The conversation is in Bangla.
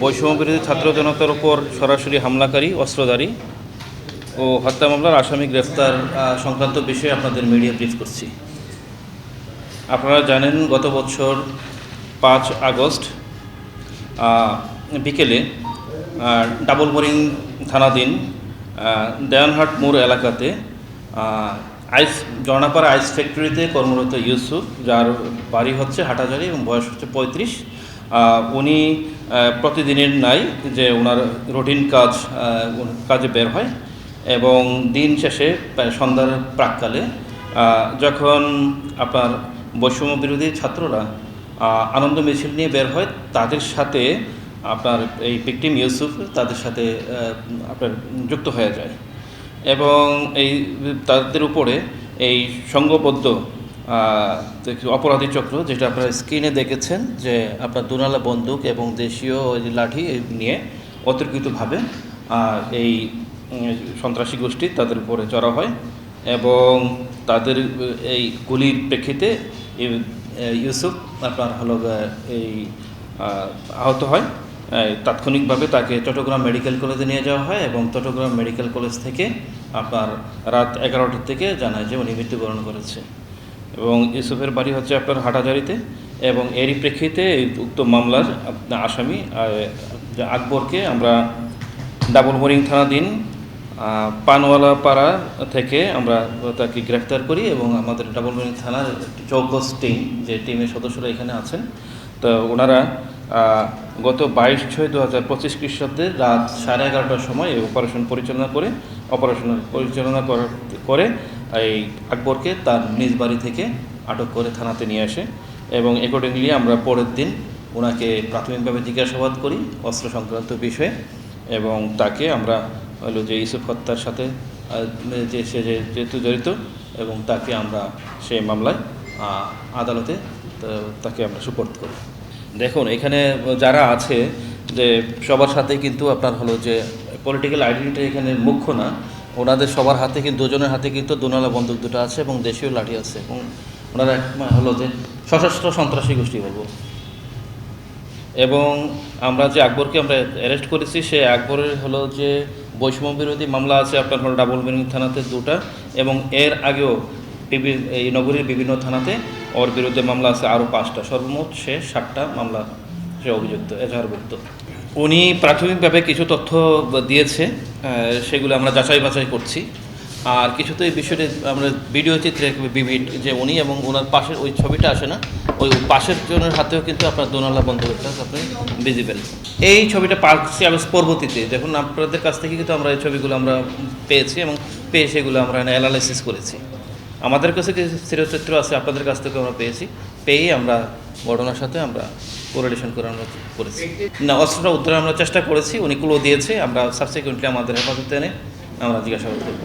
বৈষম্য বিরোধী ছাত্র জনতার উপর সরাসরি হামলাকারী অস্ত্রধারী ও হত্যা মামলার আসামি গ্রেফতার সংক্রান্ত বিষয়ে আপনাদের মিডিয়া ব্রিফ করছি। আপনারা জানেন গত বছর পাঁচ আগস্ট বিকেলে ডাবল বোরিং থানাধীন আহ, দেওয়ানহাট মোড় এলাকাতে আইস জর্নাপাড়া আইস ফ্যাক্টরিতে কর্মরত ইউসুফ যার বাড়ি হচ্ছে হাটাজারি এবং বয়স হচ্ছে পঁয়ত্রিশ। উনি প্রতিদিনের নাই যে ওনার রুটিন কাজ কাজে বের হয় এবং দিন শেষে সন্ধ্যার প্রাককালে যখন আপনার বৈষম্য বিরোধী ছাত্ররা আনন্দ মিছিল নিয়ে বের হয়, তাদের সাথে আপনার এই ভিকটিম ইউসুফ তাদের সাথে আপনার যুক্ত হয়ে যায় এবং এই, তাদের উপরে এই দেখি অপরাধী চক্র, যেটা আপনারা স্ক্রিনে দেখেছেন যে আপনার দুনালা বন্দুক এবং দেশীয় লাঠি নিয়ে অতর্কিতভাবে এই সন্ত্রাসী গোষ্ঠী তাদের উপরে চড়া হয় এবং তাদের এই গুলির প্রেক্ষিতে ইউসুফ আপনার হলো এই আহত হয়। তাৎক্ষণিকভাবে তাকে চট্টগ্রাম মেডিকেল কলেজে নিয়ে যাওয়া হয় এবং চট্টগ্রাম মেডিকেল কলেজ থেকে আপনার রাত এগারোটার থেকে জানায় যে উনি মৃত্যুবরণ করেছে। এবং ইউসুফের বাড়ি হচ্ছে আপনার হাটাজারিতে এবং এরই প্রেক্ষিতে উক্ত মামলার আসামি আকবরকে আমরা ডাবল থানাধীন আহ, পানওয়ালা পাড়া থেকে আমরা তাকে গ্রেফতার করি এবং আমাদের ডাবল বোরিং থানার চৌকস টিম যে টিমের সদস্যরা এখানে আছেন তো ওনারা গত বাইশ ছয় দু হাজার পঁচিশ খ্রিস্টাব্দের রাত সাড়ে এগারোটার সময় এই অপারেশন পরিচালনা করে অপারেশন পরিচালনা করে এই আকবরকে তার নিজ বাড়ি থেকে আটক করে থানাতে নিয়ে আসে এবং অ্যাকর্ডিংলি আমরা পরের দিন ওনাকে প্রাথমিকভাবে জিজ্ঞাসাবাদ করি অস্ত্র সংক্রান্ত বিষয়ে এবং তাকে আমরা হলো যে ইউসুফ হত্যার সাথে যে সে যেহেতু জড়িত এবং তাকে আমরা সেই মামলায় আদালতে তাকে আমরা সুপোর্ট করি। দেখুন, এখানে যারা আছে যে সবার সাথে কিন্তু আপনার হলো যে পলিটিক্যাল আইডেন্টিটি এখানে মুখ্য না। ওনাদের সবার হাতে কিন্তু দুজনের হাতে কিন্তু দুনালা বন্দুক দুটো আছে এবং দেশীয় লাঠি আছে এবং ওনারা হলো যে সশস্ত্র সন্ত্রাসী গোষ্ঠী বলব। এবং আমরা যে আকবরকে আমরা অ্যারেস্ট করেছি, সে আকবরের হলো যে বৈষম্য বিরোধী মামলা আছে, আপনার হলো ডাবল মিনিং থানাতে দুটা এবং এর আগেও এই নগরীর বিভিন্ন থানাতে ওর বিরুদ্ধে মামলা আছে আরও পাঁচটা। সর্বমোট সে সাতটা মামলা সে অভিযুক্ত এজাহারভুক্ত উনি প্রাথমিকভাবে কিছু তথ্য দিয়েছে সেগুলো আমরা যাচাই বাছাই করছি। আর কিছুতে এই বিষয়টি আমরা ভিডিও চিত্রে বিবিড যে উনি এবং ওনার পাশের ওই ছবিটা আসে না, ওই পাশের জনের হাতেও কিন্তু আপনার দোনালা বন্ধুটা আপনি ভিজিবেল এই ছবিটা পাচ্ছি আমি পরবর্তীতে। দেখুন, আপনাদের কাছ থেকে কিন্তু আমরা এই ছবিগুলো আমরা পেয়েছি এবং পেয়ে সেগুলো আমরা অ্যানালাইসিস করেছি। আমাদের কাছে কিছু চিত্র আছে, আপনাদের কাছ থেকে আমরা পেয়েছি। পেয়েই আমরা ঘটনার সাথে আমরা কোরিলেশন করে আমরা করেছি। না, অস্ত্রটা উদ্ধার আমরা চেষ্টা করেছি, উনি কুলো দিয়েছে, আমরা সাবসিকুয়েন্টলি আমাদের হেফাজতে এনে আমরা জিজ্ঞাসাবাদ করব।